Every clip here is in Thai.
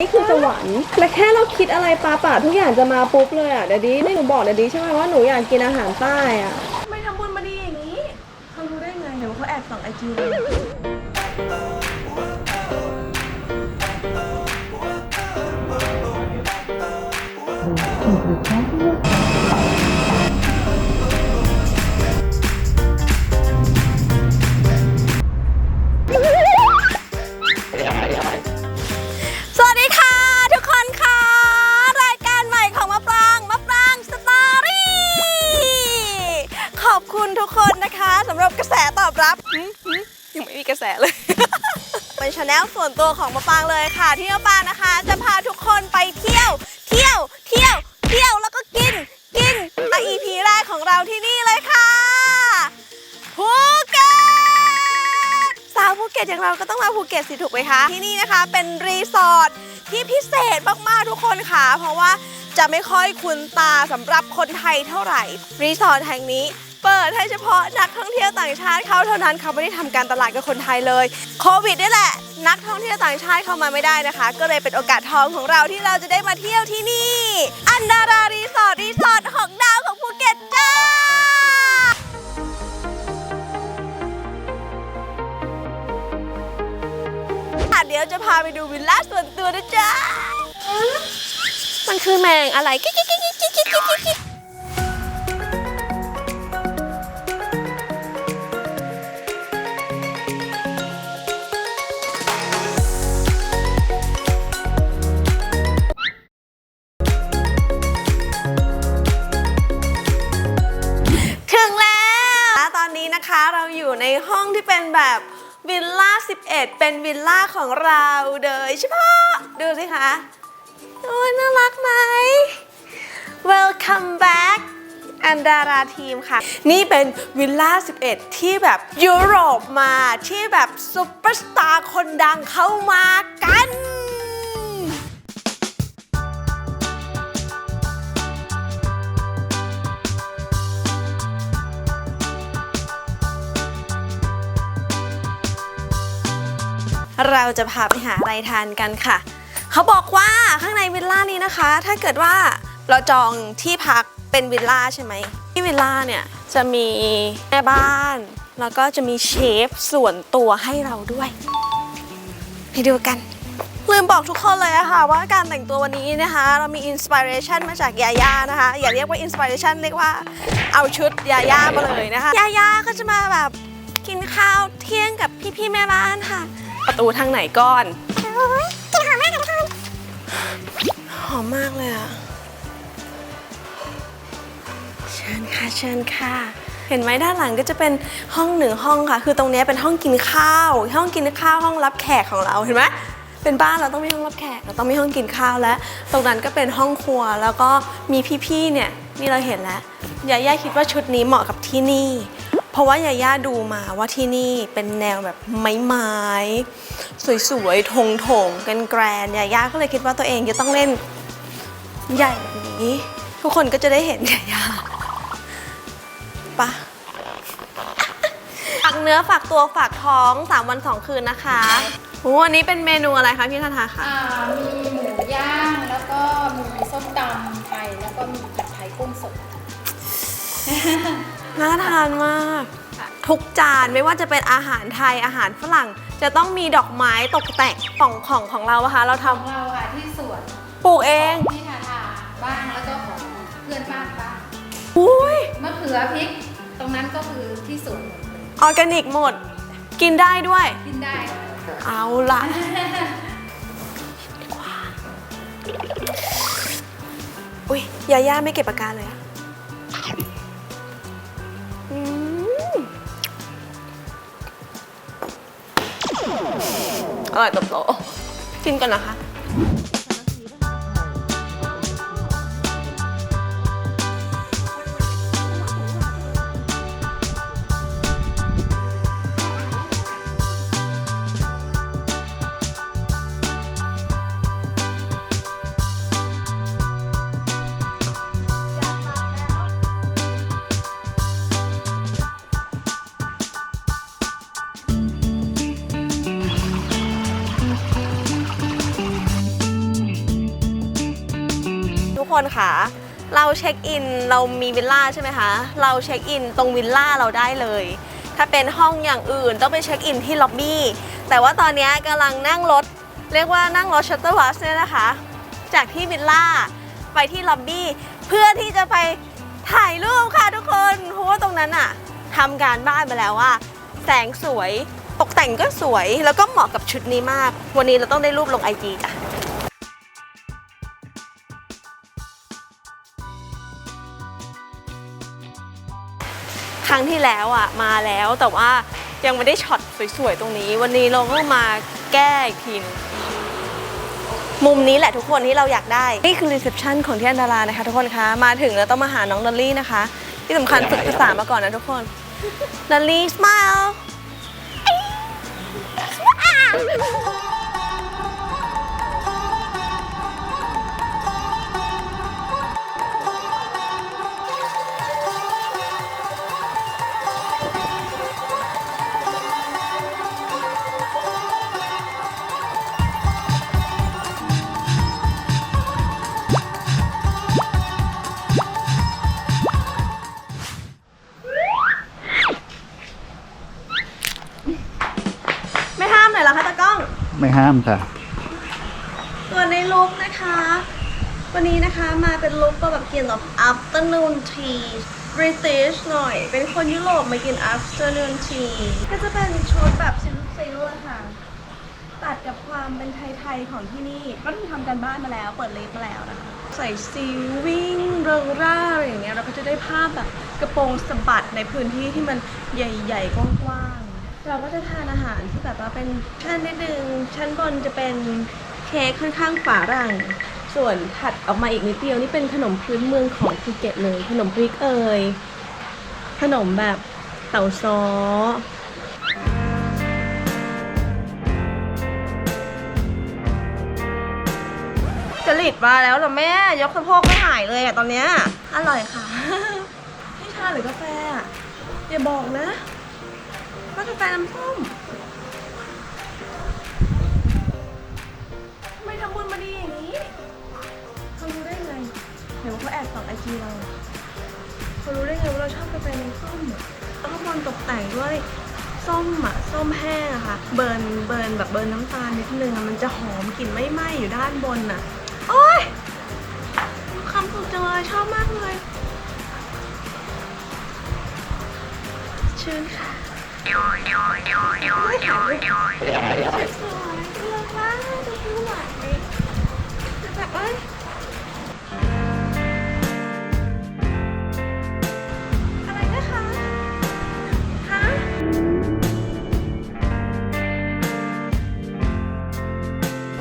นี่คือสวรรค์แต่แค่เราคิดอะไรปาป่าทุกอย่างจะมาปุ๊บเลยอะเดี๋ยวดีนี่หนูบอกเดี๋ยวดีใช่ไหมว่าหนูอยากกินอาหารใต้อะ ไม่ทำบุญมาดีอย่างนี้ เขารู้ได้ไงเดี๋ยวเขาแอบส่องไอจีเลย เป็นชาแนลส่วนตัวของมะปรางเลยค่ะ ที่มะปรางนะคะ จะพาทุกคนไปเที่ยว เที่ยว เที่ยว เที่ยวแล้วก็กิน กินอะ EP แรกของเราที่นี่เลยค่ะภูเก็ตสาวภูเก็ตอย่างเราก็ต้องมาภูเก็ตสิถูกไหมคะ ที่นี่นะคะเป็นรีสอร์ทที่พิเศษมากๆทุกคนค่ะ เพราะว่าจะไม่ค่อยคุ้นตาสำหรับคนไทยเท่าไหร่ รีสอร์ทแห่งนี้ เปิดให้เฉพาะนักท่องเที่ยวต่างชาติเข้าเท่านั้นเขาไม่ได้ทำการตลาดกับคนไทยเลยโควิดนี่แหละ นักท่องเที่ยวต่างชาติเข้ามาไม่ได้นะคะ ก็เลยเป็นโอกาสทองของเราที่เราจะได้มาเที่ยวที่นี่ อันดารารีสอร์ทรีสอร์ทของดาวของภูเก็ตจ้าเดี๋ยวจะพาไปดูวิลล่าส่วนตัวนะจ๊ะมันคือแมงอะไรกิ๊กกิ๊กกิ๊กกิ๊กกิ๊กกิ๊ก ห้องที่เป็นแบบวิลล่า 11 เป็นวิลล่าของเราโดยเฉพาะดูสิคะโอ้ยน่ารักไหม Welcome back อันดาราทีมค่ะ นี่เป็นวิลล่า 11 ที่แบบยุโรปมาที่แบบซุปเปอร์สตาร์คนดังเข้ามากัน เราจะพาไปหาอะไรทานกันค่ะ เขาบอกว่าข้างในวิลล่านี้นะคะ ถ้าเกิดว่าเราจองที่พักเป็นวิลล่าใช่ไหมที่วิลล่าเนี่ยจะมีแม่บ้าน แล้วก็จะมีเชฟส่วนตัวให้เราด้วย ไปดูกัน ลืมบอกทุกคนเลยอะค่ะว่าการแต่งตัววันนี้นะคะ เรามีอินสปิเรชันมาจากยาย่านะคะ อย่าเรียกว่าอินสปิเรชันเรียกว่าเอาชุดยาย่ามาเลยนะคะยาย่าก็จะมาแบบกินข้าวเที่ยงกับพี่ๆแม่บ้านค่ะ ประตูทางไหนก่อนกลิ่นหอมมากค่ะทุกคนหอมมากเลยอะเชิญค่ะเชิญค่ะ เห็นไหมด้านหลังก็จะเป็นห้องหนึ่งห้องค่ะ คือตรงเนี้ยเป็นห้องกินข้าว ห้องกินข้าวห้องรับแขกของเราเห็นไหมเป็นบ้านเราต้องมีห้องรับแขกเราต้องมีห้องกินข้าวและ ตรงนั้นก็เป็นห้องครัวแล้วก็มีพี่ๆเนี่ยนี่เราเห็นแล้วยาย่าคิดว่าชุดนี้เหมาะกับที่นี่เพ ราะว่ายาย่าดูมาว่าที่นี่เป็นแนวแบบไม้ๆสวยๆทงๆกันแกรนๆยาย่าก็เลยคิดว่าตัวเองจะต้องเล่นใหญ่แบบนี้ ทุกคนก็จะได้เห็นยาย่าปะฝากเนื้อฝากตัวฝากท้อง 3 วัน 2 คืนนะคะวันนี้เป็นเมนูอะไรคะพี่คาทาคะอ่ามีหมูย่างแล้วก็มีส้มตำไทยแล้วก็มีผัดไทยกุ้งสด น่าทานมาก ทุกจานไม่ว่าจะเป็นอาหารไทยอาหารฝรั่ง จะต้องมีดอกไม้ตกแต่งของของของเราอะคะเราทของเราค่ะที่สวนำปลูกเองที่ทาทาบ้างแล้วก็ของเพื่อนบ้านบ้างอุ้ยมะเขือพริก ตรงนั้นก็คือที่สวนหมดเลยออร์แกนิกหมด กินได้ด้วย กินได้ค่ะเอาละอุ้ยยาย่าไม่เก็บอาการเลยอะ อร่อยตบโตะกินกันนะคะ คนค่ะ เราเช็คอินเรามีวิลล่าใช่ไหมคะ เราเช็คอินตรงวิลล่าเราได้เลย ถ้าเป็นห้องอย่างอื่นต้องไปเช็คอินที่ล็อบบี้ แต่ว่าตอนนี้กำลังนั่งรถ เรียกว่านั่งรถชัตเตอร์บัสเนี่ยนะคะ จากที่วิลล่าไปที่ล็อบบี้เพื่อที่จะไปถ่ายรูปค่ะทุกคนเพราะว่าตรงนั้นอะทำการบ้านมาแล้วว่า แสงสวยตกแต่งก็สวยแล้วก็เหมาะกับชุดนี้มาก วันนี้เราต้องได้รูปลงไอจีจ้ะ ครั้งที่แล้วอะมาแล้วแต่ว่ายังไม่ได้ช็อตสวยๆตรงนี้ วันนี้เราก็มาแก้อีกทีหนึงมุมนี้แหละทุกคนที่เราอยากได้ นี่คือรีเซพชันของที่อันดารานะคะทุกคนคะ มาถึงแล้วต้องมาหาน้องดอลลี่นะคะ ที่สำคัญฝึกภาษามาก่อนนะทุกคนดอลลี่ smile ไม่ห้ามค่ะ ส่วนในลุคนะคะ วันนี้นะคะมาเป็นลุคก็แบบกินแบบ afternoon tea British หน่อย เป็นคนยุโรปมากิน afternoon tea ก็จะเป็นชุดแบบซิลซิลอะค่ะตัดกับความเป็นไทยๆของที่นี่ ก็ทำการบ้านมาแล้ว เปิดเลฟมาแล้วนะคะ ใส่ซิลวิ่งเริงร่าอะไรอย่างเงี้ยเราก็จะได้ภาพแบบกระโปรงสะบัดในพื้นที่ที่มันใหญ่ ๆ กว้างๆ เราก็จะทานอาหารที่แบบว่าเป็นชั้นนิดนึงชั้นบนจะเป็นเค้กค่อนข้างฝารั่ง ส่วนถัดออกมาอีกนิดเดียวนี่เป็นขนมพื้นเมืองของภูเก็ตเลย ขนมพริกเอ่ยขนมแบบเต่าซ้อจริตมาแล้วเหรอแม่ ยกสะโพกไม่หายเลยอะตอนเนี้ยอร่อยค่ะ นี่ชาหรือกาแฟอะอย่าบอกนะ ว่ากาแฟน้ำส้มทำไมทำบุญมาดีอย่างนี้เขารู้ได้ไงเห็นว่าเขาแอบส่องไอจีเราเขารู้ได้ไงว่าเราชอบกาแฟน้ำส้มแล้วข้างบนตกแต่งด้วยส้มอะส้มแห้งอะค่ะ เบิร์นเบิร์นแบบเบิร์นน้ำตาลนิดนึงอะมันจะหอมกลิ่นไม่ไหม้อยู่ด้านบนอะโอ๊ยคำสุดจังเลยชอบมากเลย ชื่นค่ะ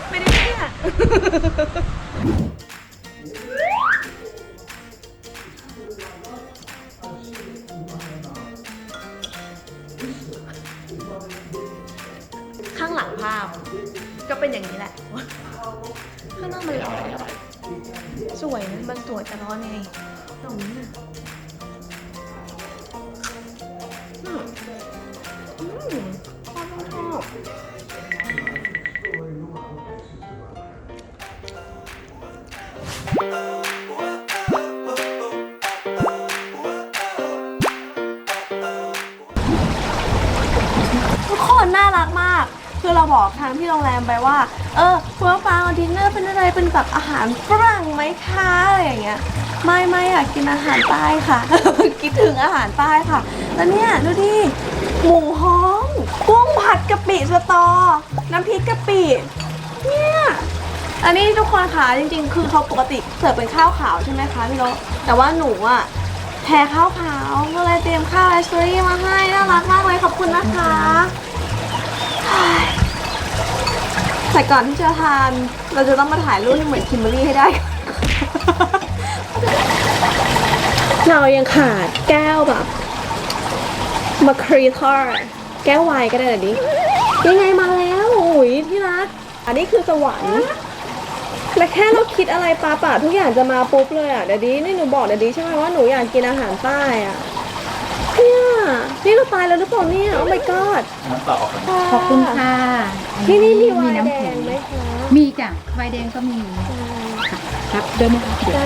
ไม่ถ่ายาก็เป็นอย่างนี้แหละ ข้างนอกมันร้อนสวยนะมันสวยแต่ร้อนไงตรงนี้น่ะอืมอืมชอบ คือเราบอกทางที่โรงแรมไปว่า เออคุณฟ้าเอาดินเนอร์เป็นอะไรเป็นแบบอาหารฝรั่งไหมคะอะไรอย่างเงี้ยไม่ไม่อยากกินอาหารใต้ค่ะ คิดถึงอาหารใต้ค่ะ แล้วเนี่ยดูดิหมูฮ้องกุ้งผัดกะปิสตอ น้ำพริกกะปิเนี่ยอันนี้ทุกคนค่ะจริง ๆ คือเขาปกติเสิร์ฟเป็นข้าวขาวใช่ไหมคะพี่โรแต่ว่าหนูอะแพ้ข้าวขาวก็เลยเตรียมข้าวไรซ์เบอรี่มาให้น่ารักมากเลยขอบคุณนะคะ แต่ก่อนที่จะทาน เราจะต้องมาถ่ายรูปให้เหมือนคิมเบอรี่ให้ได้ เรายังขาดแก้วแบบมาครีทอร์แก้วไวน์ก็ได้เหรอดิยังไงมาแล้วโอ้ยที่รัก อันนี้คือสวรรค์แต่แค่เราคิดอะไรปาป่าทุกอย่างจะมาปุ๊บเลยอะเดี๋ยวดีนี่หนูบอกเดี๋ยวดีใช่ไหมว่าหนูอยากกินอาหารใต้อะ เนี่ยนี่เราตายแล้วหรือเปล่าเนี่ย โอ้ my god น้ำเปล่าออกขอบคุณค่ะที่นี่มีไวน์น้ำแดแข็งงไหมคะมีจ้ะไวน์แดงก็มีค่ะครับเดินไหมคะเดี๋ยวได้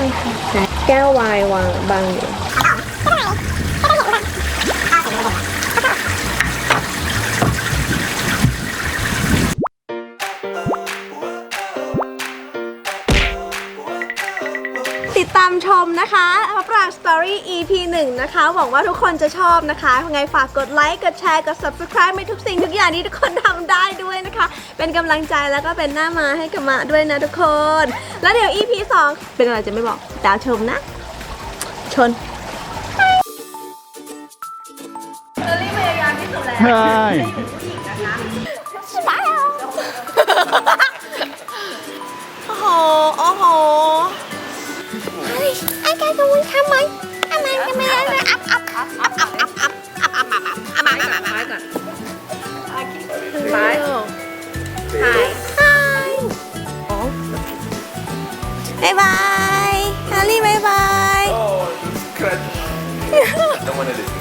ค่ะแก้ววายวางบางอยู่ติดตามชมนะคะ พระปรางสตอรี่ EP 1 นะคะ หวังว่าทุกคนจะชอบนะคะยังไงฝากกดไลค์ กดแชร์ กด subscribe ไปทุกสิ่งทุกอย่างที่ทุกคนทำได้ด้วยนะคะ เป็นกำลังใจแล้วก็เป็นหน้ามาให้กับมาด้วยนะทุกคน แล้วเดี๋ยว EP 2 เป็นอะไรจะไม่บอกดาวชมนะ ชนเชอรี่พยายามที่สุดแล้ว ใช่ ไอ้แกจะวิ่งทำไมทำไมทำไมทำไมอัพอัพอัพอัพอัพอัพอัพอัพอัพอัพอัพอัพอัพอัพอัพก่อนไปไปบายบายฮารี่บายบาย Oh, scratch. I don't want to do